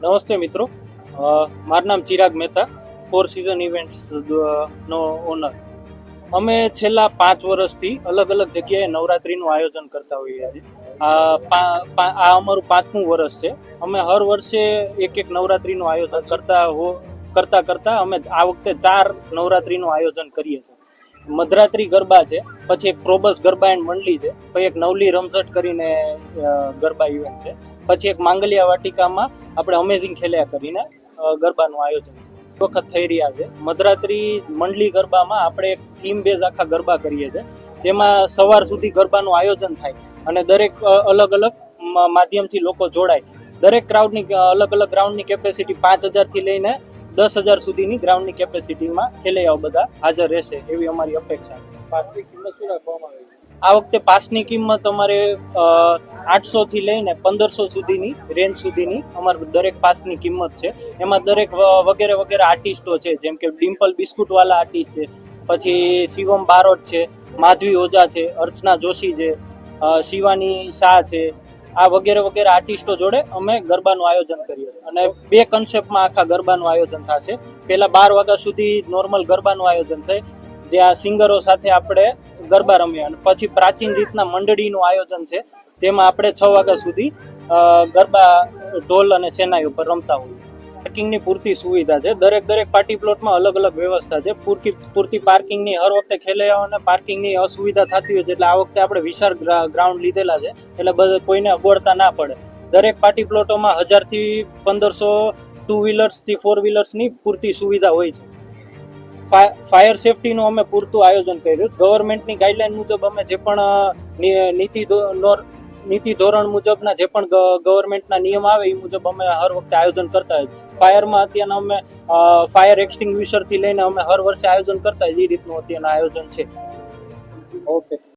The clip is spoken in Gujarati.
નમસ્તે મિત્રો. મારું નામ Chirag Mehta four season events નો ઓનર અમે છેલ્લા પાંચ વર્ષથી અલગ અલગ જગ્યાએ નવરાત્રિનું આયોજન કરતા હોઈએ છીએ. આ અમારું પાંચમું વર્ષ છે. અમે હર વર્ષે એક એક નવરાત્રીનું આયોજન કરતા હો, કરતા કરતા અમે આ વખતે ચાર નવરાત્રિનું આયોજન કરીએ છીએ. મધરાત્રી ગરબા છે, પછી એક પ્રોબસ ગરબા એન્ડ મંડલી છે, પછી એક નવલી રમઝટ કરીને ગરબા ઇવેન્ટ છે. પછી એક માંગલિયા વાટિકામાં આપણે અમેઝિંગ ખેલ્યા કરીને ગરબાનું આયોજન વખત થઈ રહ્યા છે. મધરાત્રી મંડલી ગરબામાં આપણે એક થીમ બેઝ આખા ગરબા કરીએ છીએ, જેમાં સવાર સુધી ગરબાનું આયોજન થાય અને દરેક અલગ અલગ માધ્યમથી લોકો જોડાય. દરેક ક્રાઉડની અલગ અલગ ગ્રાઉન્ડની કેપેસિટી પાંચ હજારથી લઈને દસ હજાર સુધીની ગ્રાઉન્ડની કેપેસિટીમાં ખેલૈયાઓ બધા હાજર રહેશે એવી અમારી અપેક્ષા પાસની કિંમત શું રાખવામાં આવી છે? આ વખતે પાસની કિંમત અમારે આઠસો થી લઈને પંદરસો સુધીની રેન્જ સુધીની અમારે દરેક પાસની કિંમત છે. એમાં દરેક વગેરે વગેરે આર્ટિસ્ટો છે, જેમ કે ડિમ્પલ બિસ્કુટ વાલા આર્ટિસ્ટ છે, પછી શિવમ બારોટ છે, માધવી ઓઝા છે, અર્ચના જોશી છે શિવાની શાહ છે, આ વગેરે વગેરે આર્ટિસ્ટો જોડે અમે ગરબાનું આયોજન કરીએ છીએ. અને બે કન્સેપ્ટમાં આખા ગરબાનું આયોજન થશે. પહેલા બાર વાગ્યા સુધી નોર્મલ ગરબાનું આયોજન થાય જે આ સિંગરો સાથે આપણે ગરબા રમ્યા અને પછી પ્રાચીન રીતના મંડળીનું આયોજન છે, જેમાં આપણે છ વાગ્યા સુધી ગરબા ઢોલ અને સેનાઈ ઉપર રમતા હોઈએ. પાર્કિંગની પૂરતી સુવિધા છે. દરેક દરેક પાર્ટી પ્લોટમાં અલગ અલગ વ્યવસ્થા છે. પૂરતી પૂરતી પાર્કિંગની હર વખતે ખેલૈયાઓને પાર્કિંગની અસુવિધા થતી હોય છે એટલે આ વખતે આપણે વિશાળ ગ્રાઉન્ડ લીધેલા છે. એટલે બધા કોઈને અગવડતા ના પડે. દરેક પાર્ટી પ્લોટોમાં હજારથી પંદરસો ટુ વ્હીલર્સથી ફોર વ્હીલર્સની પૂરતી સુવિધા હોય છે. ફાયર સેફટીનું અમે પૂરતું આયોજન કર્યું. ગવર્મેન્ટની ગાઈડલાઈન મુજબ અમે જે પણ નીતિ નીતિ ધોરણ મુજબના જે પણ ગવર્મેન્ટના નિયમ આવે એ મુજબ અમે હર વખતે આયોજન કરતા હોય ફાયરમાં અત્યારના અમે ફાયર એક્સટિંગ્વિશરથી લઈને અમે હર વર્ષે આયોજન કરતા એ રીતનું અત્યારના આયોજન છે. ઓકે.